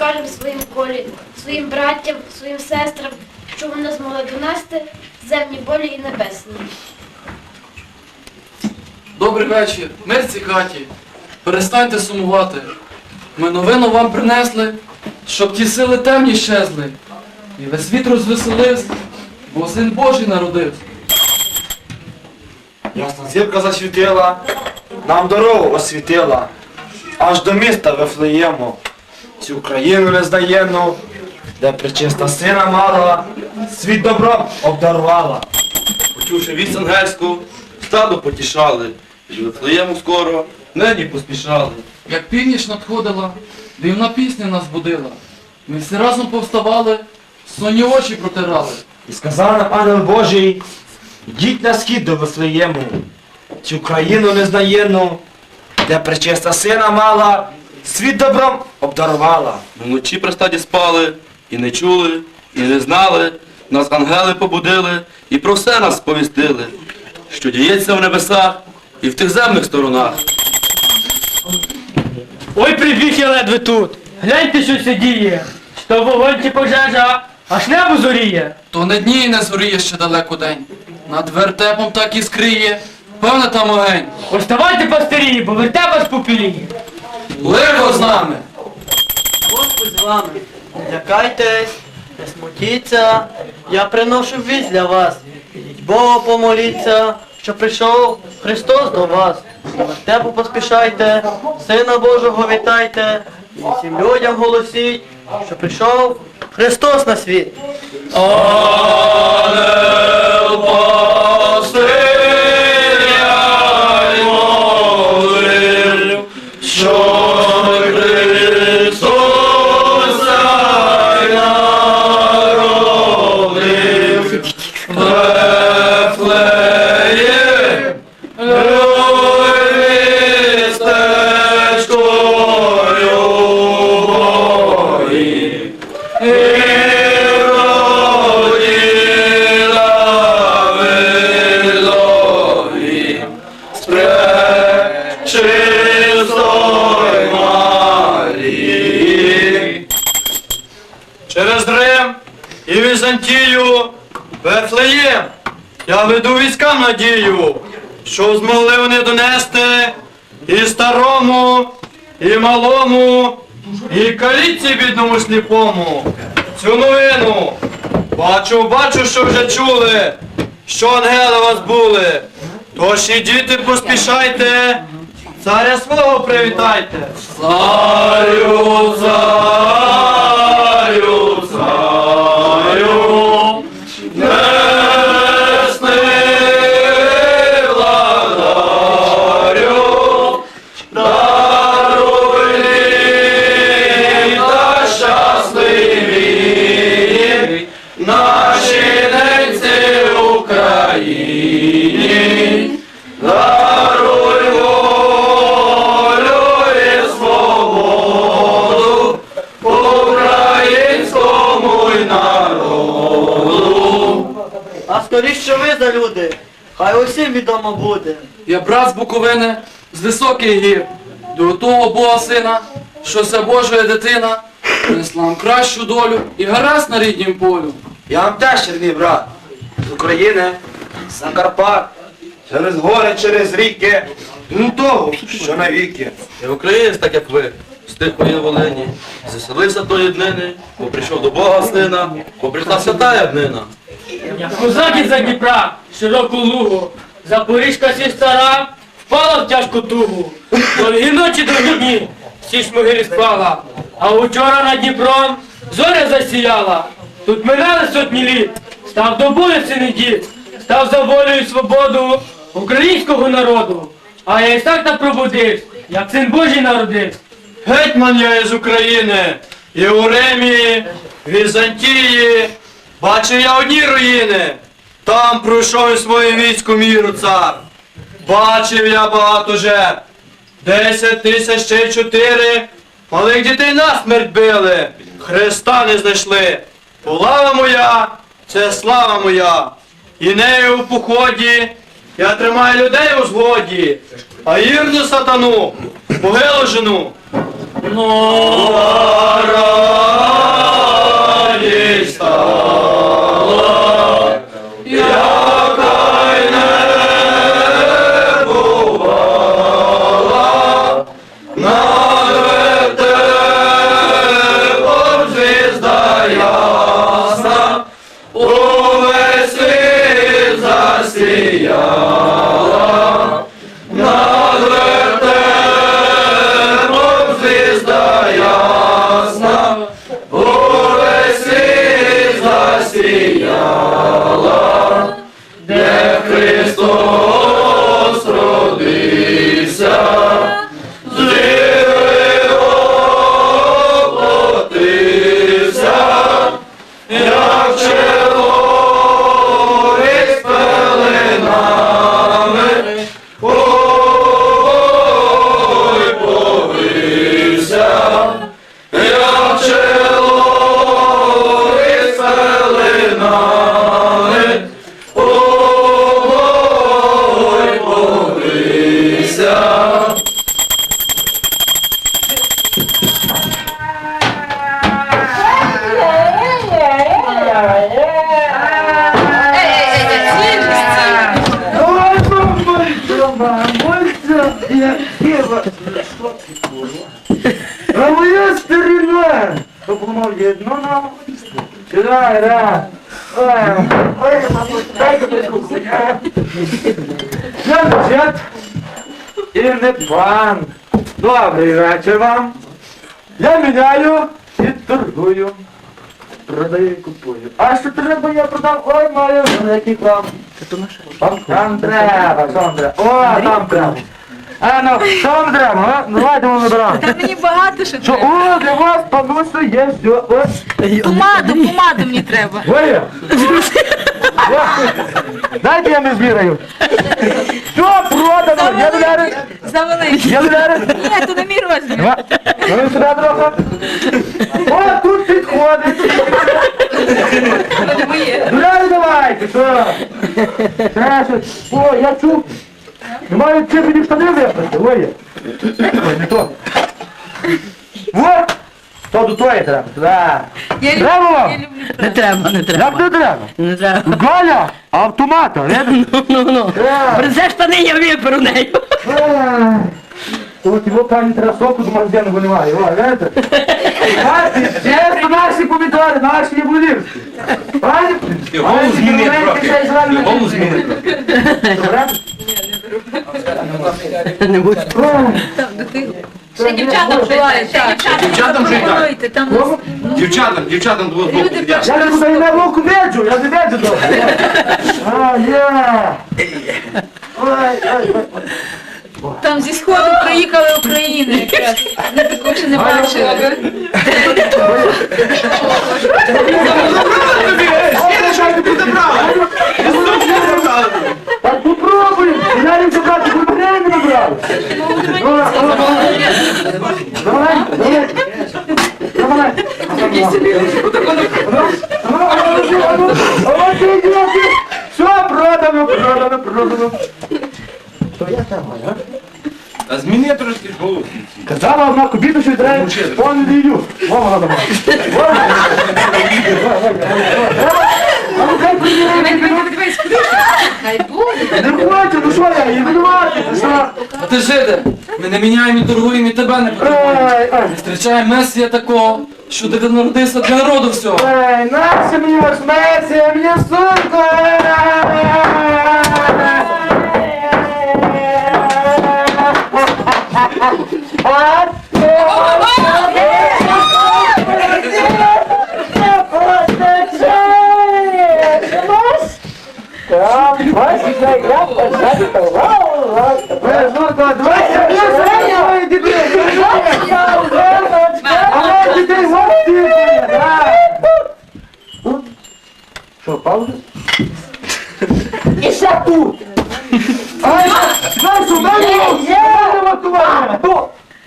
скажемо своїм колі, своїм браттям, своїм сестрам, що вони змогли донести земні болі і небесні. Добрий вечір, мир цій хаті. Перестаньте сумувати. Ми новину вам принесли, щоб ті сили темні щезли. І весь світ розвеселився, бо син Божий народився. Ясна зірка засвітила, нам дорогу освітила, аж до міста Вифлеєму. Цю країну незнаємну, де причиста сина мала, світ добром обдарувала. Почувши вість ангельську, стадо потішали, і Вифлеєму скоро нині поспішали. Як північ надходила, дивна пісня нас будила. Ми всі разом повставали, сонні очі протирали. І сказав нам ангел Божий, йдіть на схід до Вифлеєму, цю країну незнаємну, де причиста сина мала, світ добром обдарувала. Ми вночі при стаді спали, і не чули, і не знали. Нас ангели побудили і про все нас сповістили, що діється в небесах і в тих земних сторонах. Ой, прибіг я ледве тут. Гляньте, що це діє. Що вогонь чи пожежа, аж небо зоріє. То не дні і не зоріє ще далеко день. Над вертепом так і скриє, певне там огень. Оставайте пастирі, бо верте вас попіліє. Лихо з нами! Господь з вами. Не лякайтесь, не смутіться. Я приношу вість для вас. Ідіть Богу помоліться, що прийшов Христос до вас. До вертепу поспішайте, Сина Божого вітайте. І всім людям голосіть, що прийшов Христос на світ. Через військам надію, що змогли вони донести і старому, і малому, і каліці бідному сліпому. Цю новину. Бачу, бачу, що вже чули, що ангели вас були. Тож ідіть, поспішайте, царя свого привітайте. Царю, царю, царю, усім буде. Я брат з Буковини, з високих гір, до того Бога сина, що це Божа дитина, принесла нам кращу долю і гаразд на ріднім полю. Я вам теж черний брат. З України, з Карпат, через гори, через ріки, ну того, що навіки. І українець, так як ви, з тих воїн Волині, заселився тої днини, бо прийшов до Бога сина, бо прийшла святая днина. Як козак із-за Дніпра, широку лугу, Запоріжка сі стара, впала в тяжку тугу. Довгі ночі довгі дні, всі ж спала. А учора над Дніпром зоря засіяла. Тут минали сотні літ, став до бою сини дід, став за волю і свободу українського народу. А я і так та пробудився, як син Божий народився. Гетьман я із України, і у Римі, Візантії, бачив я одні руїни. Там пройшов із своїм військом міру цар. Бачив я багато жертв. Десять тисяч ще чотири. Малих дітей насмерть били. Христа не знайшли. Полава моя, це слава моя. І нею у поході я тримаю людей у згоді, а ірну сатану, могилу жену. Нора Щоб Сідай, раз. Ой, дайте руку. Я лежать і не пан. Добрий вечір вам. Я міняю і торгую. Продаю і купую. А що треба я продам? Ой, маю великий план. Вам там треба, треба? О, там треба. А ну, що вам треба? а? Ну, давайте ми наберемо. Та мені багато що Що, треба. о, для вас, пануся, є все. Ось. Помаду, помаду мені треба. Ой! Дайте я не збіраю. Що продано? Є доляри? Завеликий. Є доляри? Ні, то не мій розмір. Ну і сюди трохи. О, тут підходить. Воно не моє. Доляри давайте, що? Ще щось. О, я чув. Немає чим мені штани випасти. Ой. Ой, не то. Вот. То до тої треба. Да. Я люблю, Треба я вам? люблю Не треба, не треба. Як не треба? Не треба. Галя, автомата, видиш? Ну, ну. Принесе штани, я виперу нею. От його пані треба соку до магазину виливає, о, видите? Бачите, чесно, наші помідори, наші яблунівські. Пані, Голос зміни маленькі, трохи. Голос зміни трохи. Добре? Не Ще дівчатам желаю, ще Дівчатам. Пропонуйте, Дівчатам, дівчатам було збоку. йдеш. Я не буду на руку веджу, я не веджу добре. Ой, ой, ой. там зі сходу приїхали України якраз. Ми такого ще не бачили. Так попробуй, я їм забрати, ви мене не набрали. Давай, давай, давай. Все, продано, продано. То я там, а? А зміни трошки голос. Казала одна кубіту, що треба, он не їю. Мама надо мати. А ну хай приїде, Хай буде. не хочу, ну що я, ну що? А ти жиде, ми не міняємо і торгуємо, і тебе не потребуємо. Зустрічаємо месія такого, що ти народився для народу всього. Ай, наша мені ваш Месія, мені сумку! А дітей, вот ти! Що, пауза? І ще тут! Ай, дай сюди, дай мотивування!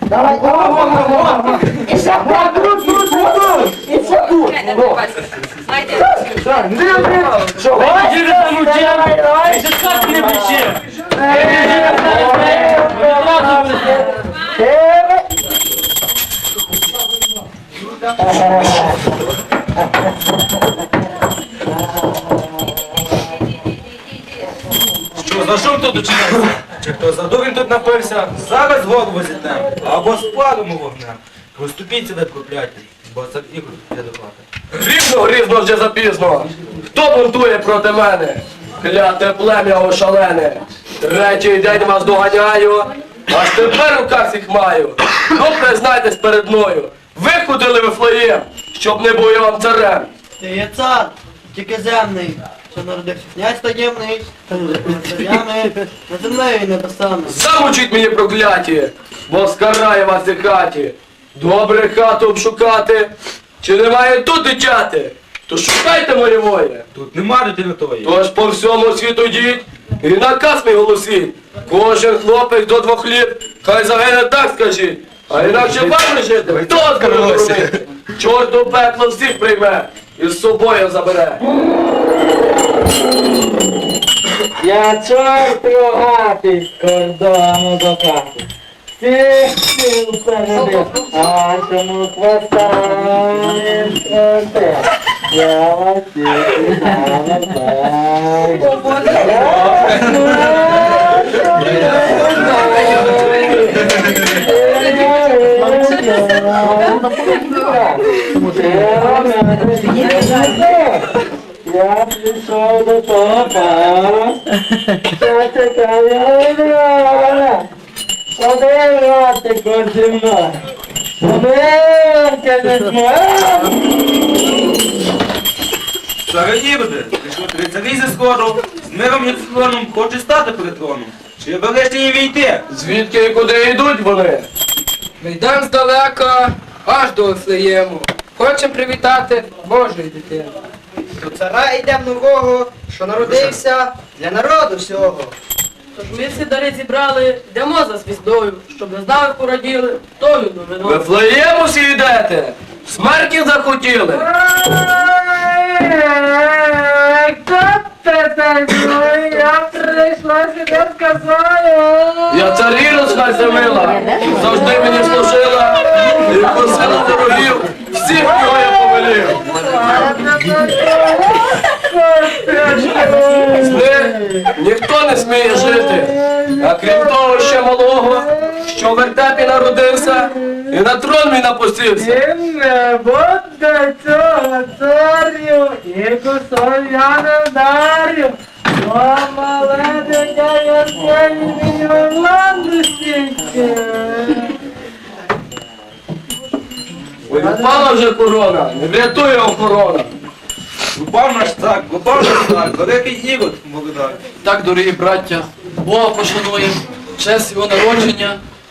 Давай, давай, давай, давай! І ще тут, тут, тут, тут! І ще тут! Так, не робіть! Чого? Іди там учи. давай! Ще так не пиши. Що, за що тут учинився? Чи хто за дурень тут напився? Зараз голову зітнем, або спалимо вогнем. Поступіться ви прокляті, бо це ігор до. Грізно, грізно вже запізно. Хто бунтує проти мене? Кляте плем'я ошалене. Третій день вас доганяю, аж тепер у руках маю. Ну, признайтесь перед мною. Ви ходили в Вифлеєм, щоб не був я вам царем. Ти є цар, тільки земний, що народився князь таємний, царями, над землею і небесами. Замучіть мені прокляті, бо скарає вас і хаті. Добре хату обшукати, чи немає тут дитяти? То шукайте моє воє. Тут нема дитини тої. Тож по всьому світу йдіть і наказ мій голосіть. Кожен хлопець до двох літ, хай загине так скажіть. А інакше вам жити, хто скоронить? Чорт у пекло всіх прийме і з собою забере. Я чорт рогатий кордону до хати. Всіх сил перебив, а чому хвостами скоте? Я вас тільки Я прийшов до папа. Що. Буде, прийшло три з миром і схороном хоче стати перед троном. Чи велиш її війти? Звідки і куди йдуть вони? Ми йдемо здалека, аж до Офлеєму. Хочемо привітати Божої дитини. До цара йдемо нового, що народився для народу всього. Тож ми всі дари зібрали, йдемо за звіздою, щоб не знали, пораділи, тою новиною. Вифлеєму всі йдете! Смерті захотіли! Я прийшла сюди косою. Я царіну хай завжди мені служила, і просила ворогів, всіх кого я повелів. З ніхто не сміє жити, а крім того ще малого, що в вертепі народився і на трон мій напустився. І не буде цього царю, і не вдарю. О, мале дитя, я сьогодні мені Орланду стільки. Ой, впала вже корона, не врятує охорона. Упав наш цар, упав наш цар, великий ірод, молодар. Так, дорогі браття, Бога пошануємо, честь його народження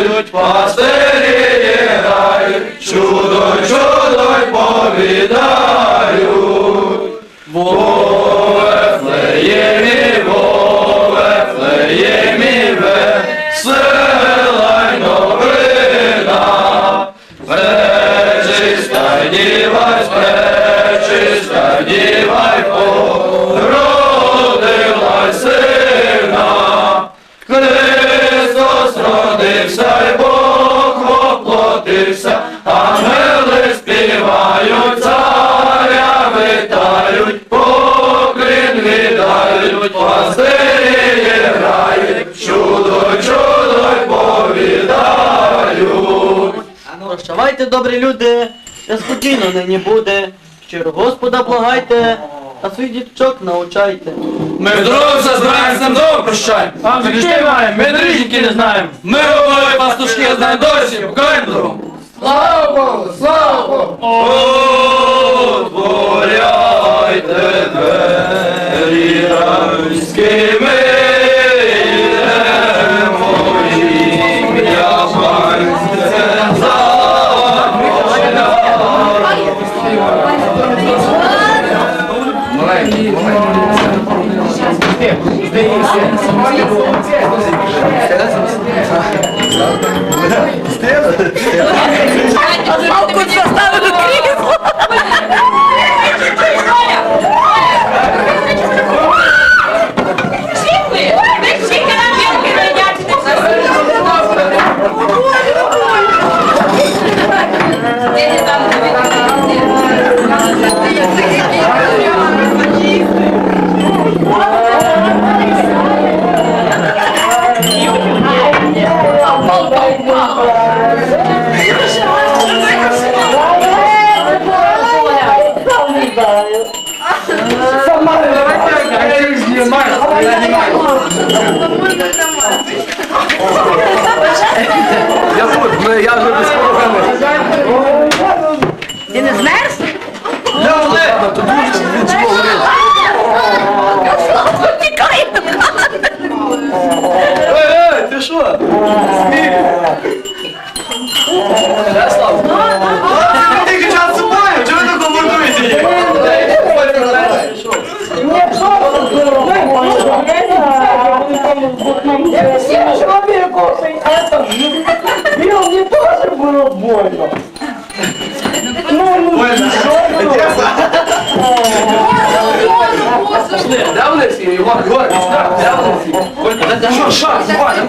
грають, пастирі грають, чудо, чудо й повідають. Вове, є мій вове, є мій ве, села й новина. Пречиста діва, пречиста діва, заколядуємо. Прощавайте, добрі люди, ще спокійно нині буде. Щиро Господа благайте, а своїх діточок научайте. Ми здоровся, збираємося нам дома прощаємо. А ми дітей маємо, ми дріжники не знаємо. Ми говорили пастушки, знаємо досі, покаємо дорогу. Слава Богу, слава Богу! Отворяйте двері рамськими, Палку заставили Хорошо? Да, Слава? Ти кричав сумаю, чого ви так коментуєте її? Я всем человеку это бил, мне тоже было больно. Давно все, его гордость, давно все. Ігор, де вони всі? Що, що, Іван,